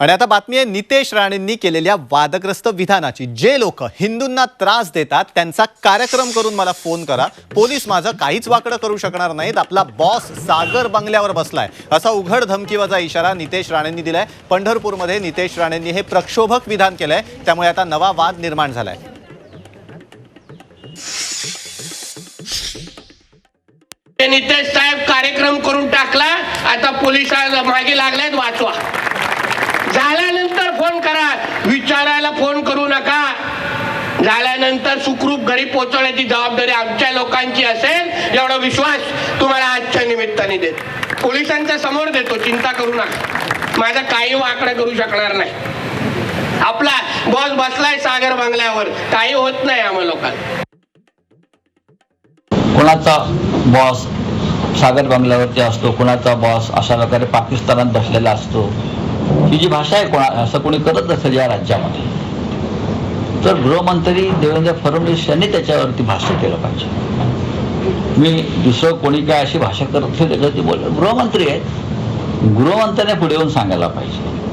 आणि आता बातमी आहे नितेश राणेंनी केलेल्या वादग्रस्त विधानाची. जे लोक हिंदूंना त्रास देतात त्यांचा कार्यक्रम करून मला फोन करा. पोलीस माझं काहीच वाकडं करू शकणार नाहीत. आपला बॉस सागर बंगल्यावर बसलाय. असा उघड धमकीवाचा इशारा नितेश राणेंनी दिलाय. पंढरपूरमध्ये नितेश राणेंनी हे प्रक्षोभक विधान केलंय. त्यामुळे आता नवा वाद निर्माण झालाय. ते नितेश साहेब कार्यक्रम करून टाकला. आता पोलीस मागे लागलायत वाचवा झाल्यानंतर फोन करा विचारायला फोन करू नका झाल्यानंतर सुखरूप घरी पोहोचवण्याची जबाबदारी आमच्या लोकांची असेल एवढा विश्वास तुम्हाला आजच्या निमित्ताने देत. पोलिसांच्या समोर देतो चिंता करू नका. माझा काही वाकडं करू शकणार नाही. आपला बॉस बसलाय सागर बंगल्यावर. काही होत नाही आम्हा लोकांना. कोणाचा बॉस सागर बंगल्यावरती असतो कोणाचा बॉस अशा प्रकारे पाकिस्तानात बसलेला असतो? ही जी भाषा आहे कोणा असं कोणी करत नसेल या राज्यामध्ये. तर गृहमंत्री देवेंद्र फडणवीस यांनी त्याच्यावरती भाष्य केलं पाहिजे. मी दुसरं कोणी काय अशी भाषा करत नाही त्याच्यावरती बोल गृहमंत्री आहेत. गृहमंत्र्याने पुढे येऊन सांगायला पाहिजे.